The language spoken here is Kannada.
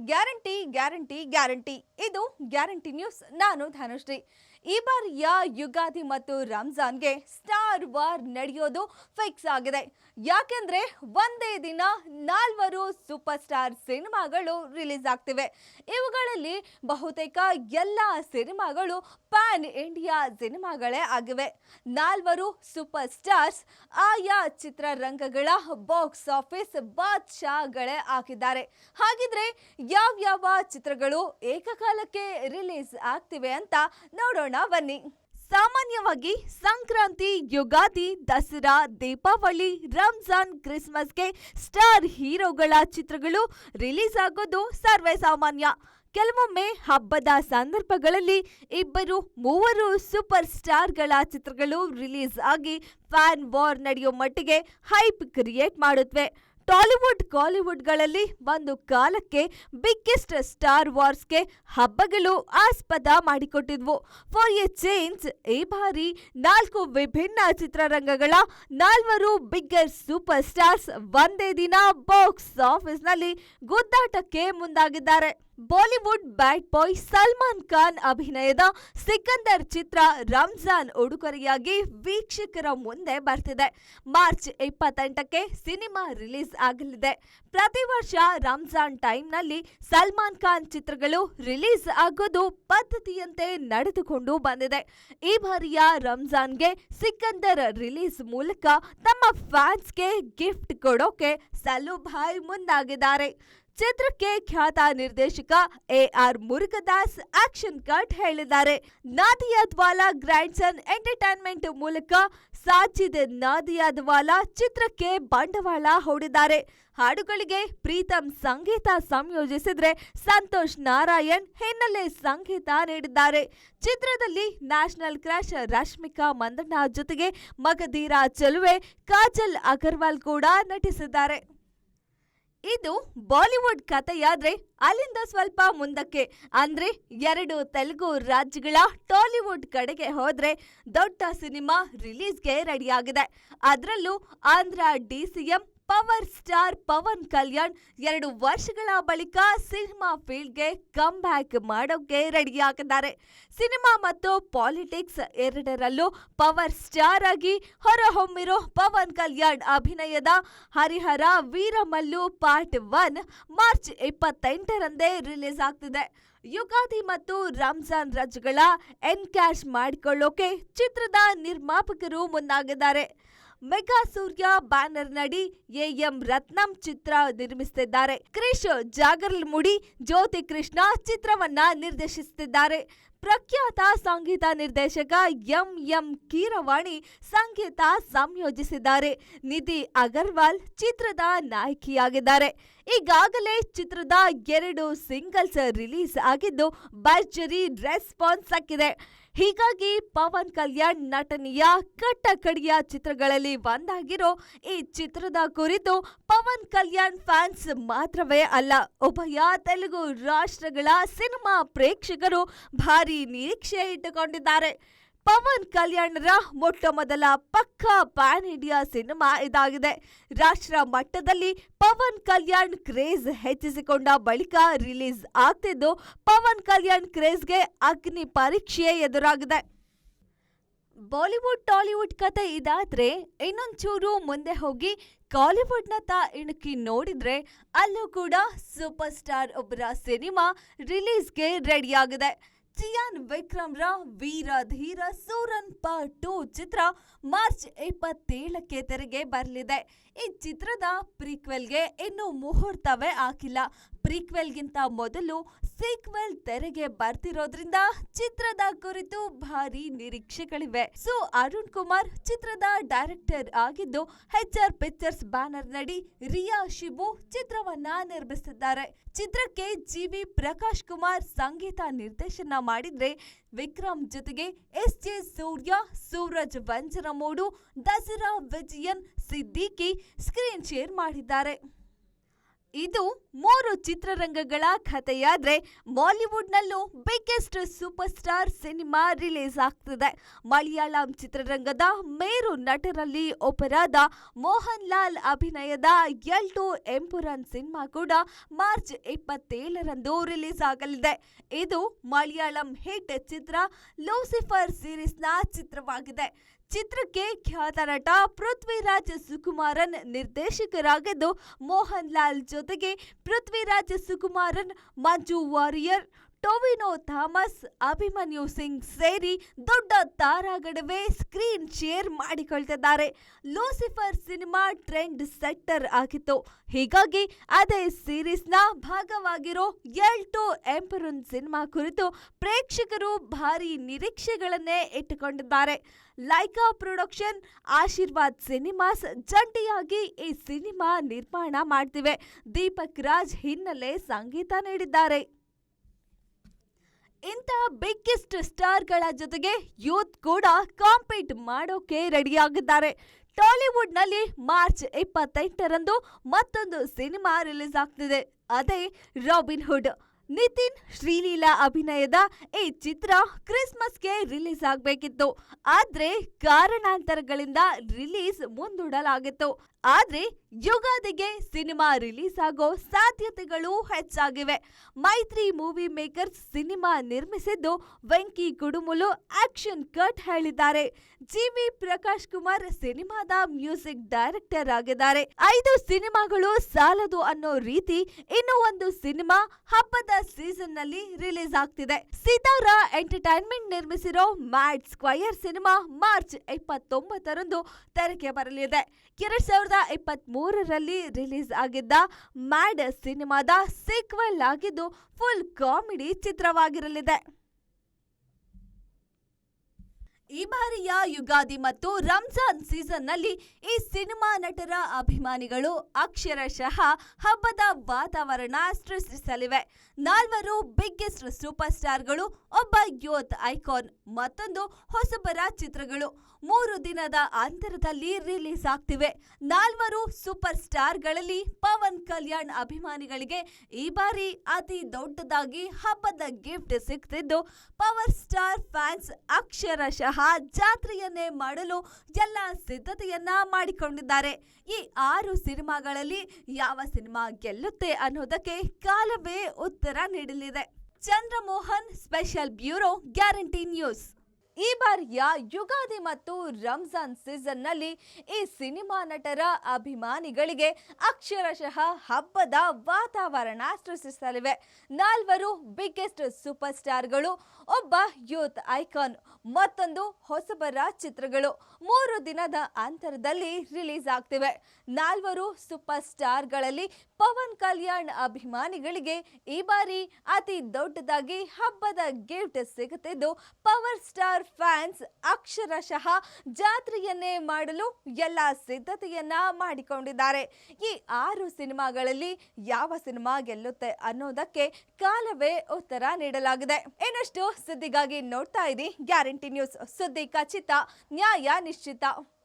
Guarantee guarantee guarantee. ಇದು ಗ್ಯಾರಂಟಿ ನ್ಯೂಸ್. ನಾನು ಧನುಶ್ರೀ ಈ ಬಾರಿಯ ಯುಗಾದಿ ಮತ್ತು ರಂಜಾನ್ಗೆ ಸ್ಟಾರ್ ವಾರ್ ನಡೆಯೋದು ಫಿಕ್ಸ್ ಆಗಿದೆ. ಯಾಕೆಂದ್ರೆ ಒಂದೇ ದಿನ ನಾಲ್ವರು ಸೂಪರ್ ಸ್ಟಾರ್ ಸಿನಿಮಾಗಳು ರಿಲೀಸ್ ಆಗ್ತಿವೆ. ಇವುಗಳಲ್ಲಿ ಬಹುತೇಕ ಎಲ್ಲ ಸಿನಿಮಾಗಳು ಪ್ಯಾನ್ ಇಂಡಿಯಾ ಸಿನಿಮಾಗಳೇ ಆಗಿವೆ. ನಾಲ್ವರು ಸೂಪರ್ ಸ್ಟಾರ್ಸ್ ಆಯಾ ಚಿತ್ರರಂಗಗಳ ಬಾಕ್ಸ್ ಆಫೀಸ್ ಬಾದ್ಶಾಗಳೇ ಆಗಿದ್ದಾರೆ ಹಾಗಿದ್ರೆ ಯಾವ್ಯಾವ ಚಿತ್ರಗಳು ಏಕಕಾಲಕ್ಕೆ ರಿಲೀಸ್ ಆಗ್ತಿವೆ ಅಂತ ನೋಡೋಣ. ಬನ್ನಿ. ಸಾಮಾನ್ಯವಾಗಿ ಸಂಕ್ರಾಂತಿ, ಯುಗಾದಿ, ದಸರಾ, ದೀಪಾವಳಿ, ರಂಜಾನ್, ಕ್ರಿಸ್ಮಸ್ಗೆ ಸ್ಟಾರ್ ಹೀರೋಗಳ ಚಿತ್ರಗಳು ರಿಲೀಸ್ ಆಗೋದು ಸರ್ವೇ ಸಾಮಾನ್ಯ. ಕೆಲವೊಮ್ಮೆ ಹಬ್ಬದ ಸಂದರ್ಭಗಳಲ್ಲಿ ಇಬ್ಬರು, ಮೂವರು ಸೂಪರ್ ಸ್ಟಾರ್ಗಳ ಚಿತ್ರಗಳು ರಿಲೀಸ್ ಆಗಿ ಫ್ಯಾನ್ ವಾರ್ ನಡೆಯೋ ಮಟ್ಟಿಗೆ ಹೈಪ್ ಕ್ರಿಯೇಟ್ ಮಾಡುತ್ತವೆ ಟಾಲಿವುಡ್ ಕಾಲಿವುಡ್ಗಳಲ್ಲಿ ಒಂದು ಕಾಲಕ್ಕೆ ಬಿಗ್ಗೆಸ್ಟ್ ಸ್ಟಾರ್ ವಾರ್ಸ್ಗೆ ಹಬ್ಬಗಳು ಆಸ್ಪದ ಮಾಡಿಕೊಟ್ಟಿದ್ವು. ಫಾರ್ ಎ ಚೇಂಜ್ ಈ ಬಾರಿ ನಾಲ್ಕು ವಿಭಿನ್ನ ಚಿತ್ರರಂಗಗಳ ನಾಲ್ವರು ಬಿಗ್ಗರ್ ಸೂಪರ್ ಸ್ಟಾರ್ಸ್ ಒಂದೇ ದಿನ ಬಾಕ್ಸ್ ಆಫೀಸ್ನಲ್ಲಿ ಗುದ್ದಾಟಕ್ಕೆ ಮುಂದಾಗಿದ್ದಾರೆ. Bollywood bad boy Salman Khan ಅಭಿನಯದ ಸಿಕಂದರ್ ಚಿತ್ರ ರಂಜಾನ್ ಉಡುಗೊರೆಯಾಗಿ ವೀಕ್ಷಕರ ಮುಂದೆ ಬರ್ತಿದೆ. ಮಾರ್ಚ್ ಇಪ್ಪತ್ತೆಂಟಕ್ಕೆ ಸಿನಿಮಾ ರಿಲೀಸ್ ಆಗಲಿದೆ. ಪ್ರತಿ ವರ್ಷ ರಂಜಾನ್ ಟೈಮ್ನಲ್ಲಿ ಸಲ್ಮಾನ್ ಖಾನ್ ಚಿತ್ರಗಳು ರಿಲೀಸ್ ಆಗೋದು ಪದ್ಧತಿಯಂತೆ ನಡೆದುಕೊಂಡು ಬಂದಿದೆ. ಈ ಬಾರಿಯ ರಂಜಾನ್ಗೆ ಸಿಕಂದರ್ ರಿಲೀಸ್ ಮೂಲಕ ತಮ್ಮ ಫ್ಯಾನ್ಸ್ಗೆ ಗಿಫ್ಟ್ ಕೊಡೋಕೆ ಸಲುಭಾಯ್ ಮುಂದಾಗಿದ್ದಾರೆ. ಚಿತ್ರಕ್ಕೆ ಖ್ಯಾತ ನಿರ್ದೇಶಕ A R Murugadoss action cut ಹೇಳಿದ್ದಾರೆ. ನಾದಿಯಾದ್ವಾಲಾ ಗ್ರ್ಯಾಂಡ್ಸನ್ ಎಂಟರ್ಟೈನ್ಮೆಂಟ್ ಮೂಲಕ ಸಾಜಿದ್ ನಾದಿಯಾದ್ವಾಲ ಚಿತ್ರಕ್ಕೆ ಬಂಡವಾಳ ಹೂಡಿದ್ದಾರೆ. ಹಾಡುಗಳಿಗೆ ಪ್ರೀತಮ್ ಸಂಗೀತ ಸಂಯೋಜಿಸಿದ್ರೆ ಸಂತೋಷ್ ನಾರಾಯಣ್ ಹಿನ್ನೆಲೆ ಸಂಗೀತ ನೀಡಿದ್ದಾರೆ. ಚಿತ್ರದಲ್ಲಿ ನ್ಯಾಷನಲ್ ಕ್ರಾಶ್ ರಶ್ಮಿಕಾ ಮಂದಣ್ಣ ಜೊತೆಗೆ ಮಗಧೀರ ಚೆಲುವೆ ಕಾಜಲ್ ಅಗರ್ವಾಲ್ ಕೂಡ ನಟಿಸಿದ್ದಾರೆ. ಇದು ಬಾಲಿವುಡ್ ಕಥೆಯಾದ್ರೆ ಅಲ್ಲಿಂದ ಸ್ವಲ್ಪ ಮುಂದಕ್ಕೆ. ಅಂದ್ರೆ ಎರಡು ತೆಲುಗು ರಾಜ್ಯಗಳ ಟಾಲಿವುಡ್ ಕಡೆಗೆ ಹೋದ್ರೆ ದೊಡ್ಡ ಸಿನಿಮಾ ರಿಲೀಸ್ಗೆ ರೆಡಿಯಾಗಿದೆ. ಅದರಲ್ಲೂ Andhra DCM power star Pawan Kalyan ಎರಡು ವರ್ಷಗಳ ಬಳಿಕ ಸಿನಿಮಾ ಫೀಲ್ಡ್ಗೆ ಕಮ್ ಬ್ಯಾಕ್ ಮಾಡೋಕೆ ರೆಡಿಯಾಗಿದ್ದಾರೆ. ಸಿನಿಮಾ ಮತ್ತು ಪಾಲಿಟಿಕ್ಸ್ ಎರಡರಲ್ಲೂ ಪವರ್ ಸ್ಟಾರ್ ಆಗಿ ಹೊರಹೊಮ್ಮಿರೋ ಪವನ್ ಕಲ್ಯಾಣ್ ಅಭಿನಯದ Harihara Veeramallu part one March ಇಪ್ಪತ್ತೆಂಟರಂದೇ release ಆಗ್ತಿದೆ. ಯುಗಾದಿ ಮತ್ತು ರಂಜಾನ್ ರಜಗಳ ಎನ್ಕ್ಯಾಶ್ ಮಾಡಿಕೊಳ್ಳೋಕೆ ಚಿತ್ರದ ನಿರ್ಮಾಪಕರು ಮುಂದಾಗಿದ್ದಾರೆ. ಮೆಗಾ ಸೂರ್ಯ ಬ್ಯಾನರ್ ನಡಿ ಎಂ ರತ್ನಂ ಚಿತ್ರ ನಿರ್ಮಿಸುತ್ತಿದ್ದಾರೆ. ಕ್ರಿಶ್ ಜಾಗರ್ಲಮುಡಿ ಜ್ಯೋತಿ ಕೃಷ್ಣ ಚಿತ್ರವನ್ನ ನಿರ್ದೇಶಿಸುತ್ತಿದ್ದಾರೆ. ಪ್ರಖ್ಯಾತ ಸಂಗೀತ ನಿರ್ದೇಶಕ ಎಂ ಎಂ ಕೀರವಾಣಿ ಸಂಗೀತ ಸಂಯೋಜಿಸಿದ್ದಾರೆ. ನಿಧಿ ಅಗರ್ವಾಲ್ ಚಿತ್ರದ ನಾಯಕಿಯಾಗಿದ್ದಾರೆ. ಈಗಾಗಲೇ ಚಿತ್ರದ ಎರಡು ಸಿಂಗಲ್ಸ್ ರಿಲೀಸ್ ಆಗಿದ್ದು, ಭರ್ಜರಿ ರೆಸ್ಪಾನ್ಸ್ ಸಿಕ್ಕಿದೆ ಹೀಗಾಗಿ ಪವನ್ ಕಲ್ಯಾಣ್ ನಟನೆಯ ಕಟ್ಟಕಡಿಯ ಚಿತ್ರಗಳಲ್ಲಿ ಒಂದಾಗಿರೋ ಈ ಚಿತ್ರದ ಕುರಿತು ಪವನ್ ಕಲ್ಯಾಣ್ ಫ್ಯಾನ್ಸ್ ಮಾತ್ರವೇ ಅಲ್ಲ, ಉಭಯ ತೆಲುಗು ರಾಷ್ಟ್ರಗಳ ಸಿನಿಮಾ ಪ್ರೇಕ್ಷಕರು ಭಾರಿ ನಿರೀಕ್ಷೆ ಇಟ್ಟುಕೊಂಡಿದ್ದಾರೆ. ಪವನ್ ಕಲ್ಯಾಣರ ಮೊಟ್ಟ ಮೊದಲ ಪಕ್ಕಾ ಪ್ಯಾನ್ ಇಂಡಿಯಾ ಸಿನಿಮಾ ಇದಾಗಿದೆ. ರಾಷ್ಟ್ರ ಮಟ್ಟದಲ್ಲಿ ಪವನ್ ಕಲ್ಯಾಣ್ ಕ್ರೇಜ್ ಹೆಚ್ಚಿಸಿಕೊಂಡ ಬಳಿಕ ರಿಲೀಸ್ ಆಗ್ತಿದ್ದು ಪವನ್ ಕಲ್ಯಾಣ್ ಕ್ರೇಜ್ಗೆ ಅಗ್ನಿ ಪರೀಕ್ಷೆ ಎದುರಾಗಿದೆ. ಬಾಲಿವುಡ್ ಟಾಲಿವುಡ್ ಕತೆ ಇದಾದ್ರೆ ಇನ್ನೊಂಚೂರು ಮುಂದೆ ಹೋಗಿ ಕಾಲಿವುಡ್ನತ್ತ ಇಣುಕಿ ನೋಡಿದ್ರೆ ಅಲ್ಲೂ ಕೂಡ ಸೂಪರ್ ಸ್ಟಾರ್ ಒಬ್ಬರ ಸಿನಿಮಾ ರಿಲೀಸ್ಗೆ ರೆಡಿಯಾಗಿದೆ. ಚಿಯಾನ್ ವಿಕ್ರಮ್ರ ವೀರ ಧೀರ ಸೂರನ್ ಪಾರ್ಟ್ ಟೂ ಚಿತ್ರ ಮಾರ್ಚ್ ಇಪ್ಪತ್ತೇಳಕ್ಕೆ ತೆರೆಗೆ ಬರಲಿದೆ. ಈ ಚಿತ್ರದ ಪ್ರೀಕ್ವೆಲ್ಗೆ ಇನ್ನೂ ಮುಹೂರ್ತವೇ ಹಾಕಿಲ್ಲ. ಪ್ರೀಕ್ವೆಲ್ಗಿಂತ ಮೊದಲು ಸೀಕ್ವೆಲ್ ತೆರೆಗೆ ಬರ್ತಿರೋದ್ರಿಂದ ಚಿತ್ರದ ಕುರಿತು ಭಾರಿ ನಿರೀಕ್ಷೆಗಳಿವೆ. ಸೊ ಅರುಣ್ ಕುಮಾರ್ ಚಿತ್ರದ ಡೈರೆಕ್ಟರ್ ಆಗಿದ್ದು ಹೆಚ್ ಆರ್ ಪಿಕ್ಚರ್ಸ್ ಬ್ಯಾನರ್ ನಡಿ ರಿಯಾ ಶಿಬು ಚಿತ್ರವನ್ನ ನಿರ್ಮಿಸಿದ್ದಾರೆ. ಚಿತ್ರಕ್ಕೆ ಜಿ ವಿ ಪ್ರಕಾಶ್ ಕುಮಾರ್ ಸಂಗೀತ ನಿರ್ದೇಶನ ಮಾಡಿದ್ರೆ ವಿಕ್ರಮ್ ಜೊತೆಗೆ S J Surya Suraj Venjaramoodu Dushara Vijayan Siddique screen share ಮಾಡಿದ್ದಾರೆ. ಇದು ಮೂರು ಚಿತ್ರರಂಗಗಳ ಕಥೆಯಾದ್ರೆ ಬಾಲಿವುಡ್ನಲ್ಲೂ biggest super star cinema release ಆಗ್ತಿದೆ. ಮಲಯಾಳಂ ಚಿತ್ರರಂಗದ ಮೇರು ನಟರಲ್ಲಿ ಒಬ್ಬರಾದ ಮೋಹನ್ ಲಾಲ್ ಅಭಿನಯದ ಎಲ್ ಟು ಎಂಪುರನ್ ಸಿನಿಮಾ ಕೂಡ ಮಾರ್ಚ್ ಇಪ್ಪತ್ತೇಳರಂದು ರಿಲೀಸ್ ಆಗಲಿದೆ. ಇದು ಮಲಯಾಳಂ ಹಿಟ್ ಚಿತ್ರ ಲೂಸಿಫರ್ ಸೀರೀಸ್ನ ಚಿತ್ರವಾಗಿದೆ. ಚಿತ್ರಕ್ಕೆ ಖ್ಯಾತ ನಟ ಪೃಥ್ವಿರಾಜ್ ಸುಕುಮಾರನ್ ನಿರ್ದೇಶಕರಾಗಿದ್ದು ಮೋಹನ್ ಲಾಲ್ ಜೊತೆಗೆ ಪೃಥ್ವಿರಾಜ್ ಸುಕುಮಾರನ್ ಮಂಜು ವಾರಿಯರ್ ಟೊವಿನೋ ಥಾಮಸ್ ಅಭಿಮನ್ಯು ಸಿಂಗ್ ಸೇರಿ ದೊಡ್ಡ ತಾರಾಗಡವೆ ಸ್ಕ್ರೀನ್ ಶೇರ್ ಮಾಡಿಕೊಳ್ತಿದ್ದಾರೆ. ಲೂಸಿಫರ್ ಸಿನಿಮಾ ಟ್ರೆಂಡ್ ಸೆಟ್ಟರ್ ಆಗಿತ್ತು. ಹೀಗಾಗಿ ಅದೇ ಸೀರೀಸ್ನ ಭಾಗವಾಗಿರೋ ಎಲ್ ಟು ಎಂಪರನ್ ಸಿನಿಮಾ ಕುರಿತು ಪ್ರೇಕ್ಷಕರು ಭಾರಿ ನಿರೀಕ್ಷೆಗಳನ್ನೇ ಇಟ್ಟುಕೊಂಡಿದ್ದಾರೆ. ಲೈಕಾ ಪ್ರೊಡಕ್ಷನ್, ಆಶೀರ್ವಾದ್ ಸಿನಿಮಾಸ್ ಜಂಟಿಯಾಗಿ ಈ ಸಿನಿಮಾ ನಿರ್ಮಾಣ ಮಾಡ್ತಿವೆ. ದೀಪಕ್ ರಾಜ್ ಹಿನ್ನೆಲೆ ಸಂಗೀತ ನೀಡಿದ್ದಾರೆ. ಇಂಥ ಬಿಗ್ಗೆಸ್ಟ್ ಸ್ಟಾರ್ಗಳ ಜೊತೆಗೆ ಯೂತ್ ಕೂಡ ಕಾಂಪೀಟ್ ಮಾಡೋಕೆ ರೆಡಿಯಾಗಿದ್ದಾರೆ ಟಾಲಿವುಡ್ನಲ್ಲಿ ಮಾರ್ಚ್ ಇಪ್ಪತ್ತೆಂಟರಂದು ಮತ್ತೊಂದು ಸಿನಿಮಾ ರಿಲೀಸ್ ಆಗ್ತಿದೆ. ಅದೇ ರಾಬಿನ್ ಹುಡ್. ನಿತಿನ್ ಶ್ರೀಲೀಲಾ ಅಭಿನಯದ ಈ ಚಿತ್ರ ಕ್ರಿಸ್ಮಸ್ಗೆ ರಿಲೀಸ್ ಆಗಬೇಕಿತ್ತು. ಆದ್ರೆ ಕಾರಣಾಂತರಗಳಿಂದ ರಿಲೀಸ್ ಮುಂದೂಡಲಾಗಿತ್ತು. ಆದ್ರೆ ಯುಗಾದಿಗೆ ಸಿನಿಮಾ ರಿಲೀಸ್ ಆಗೋ ಸಾಧ್ಯತೆಗಳು ಹೆಚ್ಚಾಗಿವೆ. ಮೈತ್ರಿ ಮೂವಿ ಮೇಕರ್ಸ್ ಸಿನಿಮಾ ನಿರ್ಮಿಸಿದ್ದು ವೆಂಕಿ ಕುಡುಮುಲು ಆಕ್ಷನ್ ಕಟ್ ಹೇಳಿದ್ದಾರೆ. ಜಿವಿ ಪ್ರಕಾಶ್ ಕುಮಾರ್ ಸಿನಿಮಾದ ಮ್ಯೂಸಿಕ್ ಡೈರೆಕ್ಟರ್ ಆಗಿದ್ದಾರೆ. ಐದು ಸಿನಿಮಾಗಳು ಸಾಲದು ಅನ್ನೋ ರೀತಿ ಇನ್ನೂ ಒಂದು ಸಿನಿಮಾ ಹಬ್ಬದ ಸೀಸನ್ನಲ್ಲಿ ರಿಲೀಸ್ ಆಗ್ತಿದೆ. ಸಿತಾರಾ ಎಂಟರ್ಟೈನ್ಮೆಂಟ್ ನಿರ್ಮಿಸಿರೋ ಮ್ಯಾಡ್ ಸ್ಕ್ವಯರ್ ಸಿನಿಮಾ ಮಾರ್ಚ್ ಇಪ್ಪತ್ತೊಂಬತ್ತರಂದು ತೆರೆಗೆ ಬರಲಿದೆ. ಎರಡ್ ಸಾವಿರದ ಇಪ್ಪತ್ತ್ ಮೂರರಲ್ಲಿ ರಿಲೀಸ್ ಆಗಿದ್ದ ಮ್ಯಾಡ್ ಸಿನಿಮಾದ ಸೀಕ್ವೆಲ್ ಆಗಿದ್ದು ಫುಲ್ ಕಾಮಿಡಿ ಚಿತ್ರವಾಗಿರಲಿದೆ. ಈ ಬಾರಿಯ ಯುಗಾದಿ ಮತ್ತು ರಂಜಾನ್ ಸೀಸನ್ನಲ್ಲಿ ಈ ಸಿನಿಮಾ ನಟರ ಅಭಿಮಾನಿಗಳು ಅಕ್ಷರಶಃ ಹಬ್ಬದ ವಾತಾವರಣ ಸೃಷ್ಟಿಸಲಿವೆ. ನಾಲ್ವರು ಬಿಗ್ಗೆಸ್ಟ್ ಸೂಪರ್ ಸ್ಟಾರ್ಗಳು ಒಬ್ಬ ಯೋತ್ ಐಕಾನ್, ಮತ್ತೊಂದು ಹೊಸಬರ ಚಿತ್ರಗಳು. ಮೂರು ದಿನದ ಅಂತರದಲ್ಲಿ ರಿಲೀಸ್ ಆಗ್ತಿವೆ. ನಾಲ್ವರು ಸೂಪರ್ ಸ್ಟಾರ್ಗಳಲ್ಲಿ ಪವನ್ ಕಲ್ಯಾಣ್ ಅಭಿಮಾನಿಗಳಿಗೆ ಈ ಬಾರಿ ಅತಿ ದೊಡ್ಡದಾಗಿ ಹಬ್ಬದ ಗಿಫ್ಟ್ ಸಿಗ್ತಿದ್ದು ಪವರ್ ಸ್ಟಾರ್ ಫ್ಯಾನ್ಸ್ ಅಕ್ಷರಶಃ ಜಾತ್ರೆಯನ್ನೇ ಮಾಡಲು ಎಲ್ಲ ಸಿದ್ಧತೆಯನ್ನ ಮಾಡಿಕೊಂಡಿದ್ದಾರೆ. ಈ ಆರು ಸಿನಿಮಾಗಳಲ್ಲಿ ಯಾವ ಸಿನಿಮಾ ಗೆಲ್ಲುತ್ತೆ ಅನ್ನೋದಕ್ಕೆ ಕಾಲವೇ ಉತ್ತರ ನೀಡಲಿದೆ. Chandramohan special bureau guarantee news. ಈ ಬಾರಿಯ ಯುಗಾದಿ ಮತ್ತು ರಂಜಾನ್ ಸೀಸನ್ನಲ್ಲಿ ಈ ಸಿನಿಮಾ ನಟರ ಅಭಿಮಾನಿಗಳಿಗೆ ಅಕ್ಷರಶಃ ಹಬ್ಬದ ವಾತಾವರಣ ಸೃಷ್ಟಿಸಲಿವೆ. ನಾಲ್ವರು ಬಿಗ್ಗೆಸ್ಟ್ ಸೂಪರ್ ಸ್ಟಾರ್ಗಳು ಒಬ್ಬ ಯೂತ್ ಐಕಾನ್ ಮತ್ತೊಂದು ಹೊಸಬರ ಚಿತ್ರಗಳು ಮೂರು ದಿನದ ಅಂತರದಲ್ಲಿ ರಿಲೀಸ್ ಆಗ್ತಿವೆ. ನಾಲ್ವರು ಸೂಪರ್ ಸ್ಟಾರ್ಗಳಲ್ಲಿ ಪವನ್ ಕಲ್ಯಾಣ್ ಅಭಿಮಾನಿಗಳಿಗೆ ಈ ಬಾರಿ ಅತಿ ದೊಡ್ಡದಾಗಿ ಹಬ್ಬದ ಗಿಫ್ಟ್ ಸಿಗುತ್ತಿದ್ದು ಪವರ್ ಸ್ಟಾರ್ ಫ್ಯಾನ್ಸ್ ಅಕ್ಷರಶಃ ಜಾತ್ರೆಯನ್ನೇ ಮಾಡಲು ಎಲ್ಲ ಸಿದ್ಧತೆಯನ್ನ ಮಾಡಿಕೊಂಡಿದ್ದಾರೆ. ಈ ಆರು ಸಿನಿಮಾಗಳಲ್ಲಿ ಯಾವ ಸಿನಿಮಾ ಗೆಲ್ಲುತ್ತೆ ಅನ್ನೋದಕ್ಕೆ ಕಾಲವೇ ಉತ್ತರ ನೀಡಲಾಗಿದೆ. ಇನ್ನಷ್ಟು ಸುದ್ದಿಗಾಗಿ ನೋಡ್ತಾ ಇರಿ ಗ್ಯಾರಂಟಿ ನ್ಯೂಸ್. ಸುದ್ದಿ ಖಚಿತ, ನ್ಯಾಯ ನಿಶ್ಚಿತ.